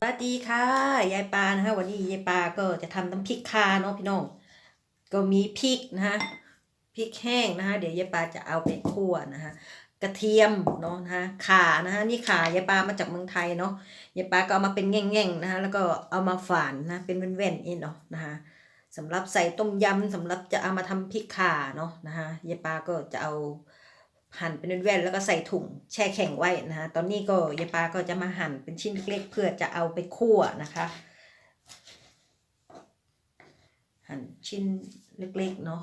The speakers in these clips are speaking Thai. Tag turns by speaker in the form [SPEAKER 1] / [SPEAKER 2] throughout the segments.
[SPEAKER 1] สวัสดีค่ะ ยายปานะคะวันนี้ยายปาก็จะทำน้ำพริกคาเนาะพี่น้อง ก็มีพริกนะคะพริกแห้งนะคะเดี๋ยวยายปาจะเอาไปคั่วนะคะกระเทียมเนาะนะคะข่านะคะนี่ข่ายายปามาจากเมืองไทยเนาะยายปาก็เอามาเป็นแง่งๆนะคะแล้วก็เอามาฝานนะเป็นแว่นๆเองเนาะนะคะสำหรับใส่ต้มยำสำหรับจะเอามาทำพริกข่าเนาะนะคะยายปาก็จะเอา หั่นเป็นแว่นๆแล้วก็ใส่ถุงแช่แข็งไว้นะคะตอนนี้ก็ยายปาก็จะมาหั่นเป็นชิ้นเล็กๆเพื่อจะเอาไปคั่วนะคะ หั่นชิ้นเล็กๆเนาะ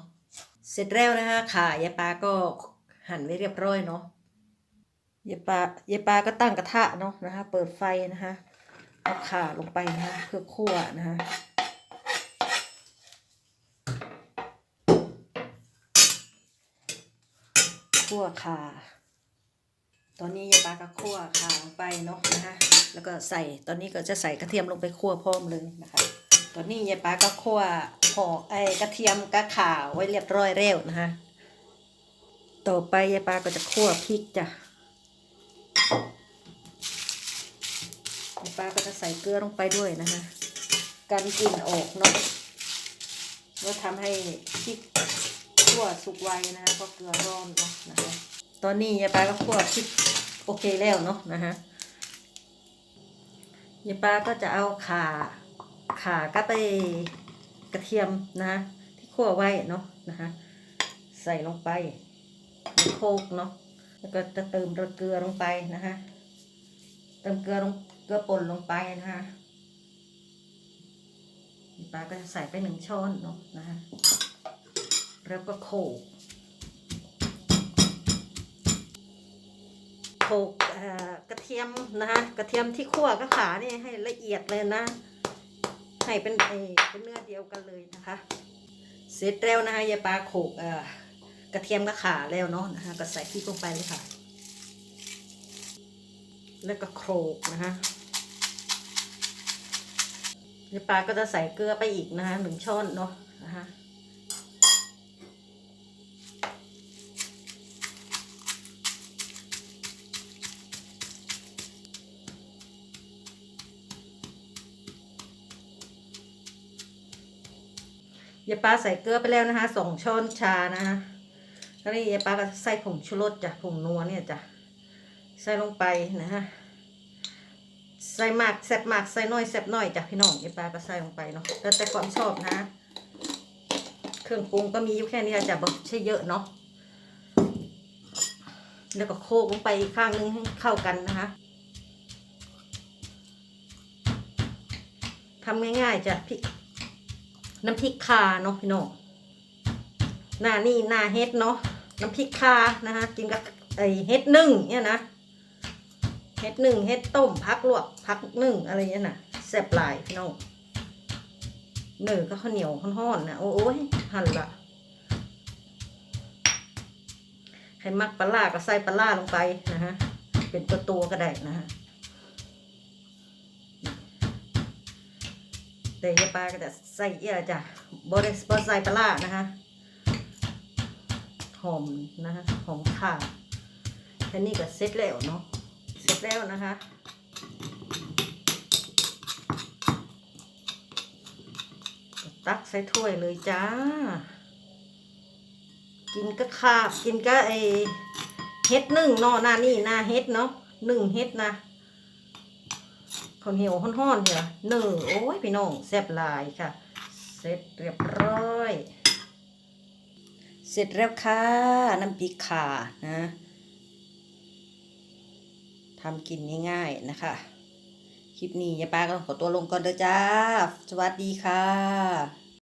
[SPEAKER 1] เสร็จแล้วนะคะข่ายายปาก็หั่นไว้เรียบร้อยเนาะยายปายายปาก็ตั้งกระทะเนาะนะคะ เปิดไฟนะคะเอาข่าลงไปนะคะเพื่อคั่วนะคะ คั่วข่าตอนนี้ยายปลาก็คั่วข่าลงไปเนาะนะคะ แล้วก็ใส่ตอนนี้ก็จะใส่กระเทียมลงไปคั่วพร้อมเลยนะคะ ตอนนี้ยายปลาก็คั่วห่อไอ้กระเทียมกับข่าไว้เรียบร้อยแล้วนะคะต่อไปยายปลาก็จะคั่วพริกจ้ะยายปลาก็จะใส่เกลือลงไปด้วยนะคะกันกลิ่นออกเนาะแล้วทำให้พริก คั่วสุกไวนะคะก็เกลือร้อนเนาะนะคะตอนนี้ยายปลาก็คั่วพริกโอเคแล้วเนาะนะคะยายปลาก็จะเอาขาขาก็ไปกระเทียมนะะที่คั่วไว้เนาะนะคะใส่ลงไปในโคกเนาะแล้วก็จะเติมเกลือลงไปนะคะเติมเกลือลงเกลือป่นลงไปนะคะยายปลาก็จะใส่ไปหนึ่งช้อนเนาะนะคะ แล้วก็โขลกโขกกระเทียมนะคะกระเทียมที่คั่วกับขานี่ให้ละเอียดเลยนะ ให้เป็นเอเป็นเนื้อเดียวกันเลยนะคะ เสร็จแล้วนะคะยายปลาโขลกกระเทียมกับขาแล้วเนาะนะคะก็ใส่พริกลงไปเลยค่ะ แล้วก็โขลกนะคะยายปลาก็จะใส่เกลือไปอีกนะคะหนึ่งช้อนเนาะนะคะ ยาปลาใส่เกลือไปแล้วนะคะสองช้อนชานะคะแล้วนี่ยาปลาก็ใส่ผงชูรสจ้ะผงนัวเนี่ยจ้ะใส่ลงไปนะคะใส่มากแซ่บมากใส่น้อยแซ่บน้อยจ้ะพี่น้องยาปลาก็ใส่ลงไปเนาะแล้วแต่ความชอบนะ เครื่องปรุงก็มีอยู่แค่นี้จ้ะบอกใช่เยอะเนาะแล้วก็โคกลงไปอีกข้างนึงให้เข้ากันนะคะทำง่ายๆจ้ะพี่ น้ำพริกคาเนาะพี่น้องหน้านี่หน้าเฮ็ดเนาะน้ำพริกคานะคะกินกับไอเฮ็ดนึ่งเนี่ยนะเฮ็ดนึ่งเฮ็ดต้มพักลวกพักนึ่งอะไรเนี่ยนะแซ่บหลายพี่น้องเนื้อก็ข้าวเหนียวห้อนๆนะโอ้ยหั่นละใครมักปลาล่าก็ใส่ปลาล่าลงไปนะฮะเป็นตัวตัวก็ได้นะฮะ แต่ยายปลาก็จะใส่เยอะจ้ะบริสปอใส่ปลานะคะ หอมนะคะ หอมข่าแค่นี้ก็เสร็จแล้วเนาะ เสร็จแล้วนะคะตักใส่ถ้วยเลยจ้า กินก็ขาบ กินก็ไอเฮ็ดนึ่งเนาะหน้านี่หน้าเฮ็ดเนาะนึ่งเฮ็ดนะ ข้าวเหนียวห้อนๆเนี่ยเนื้อโอ้ยพี่น้องแซ่บลายค่ะ เสร็จเรียบร้อย เสร็จแล้วค่ะน้ำปีกขานะทำกินง่ายๆนะคะ คลิปนี้ยายป้าก็ขอตัวลงก่อนเด้อจ้า สวัสดีค่ะ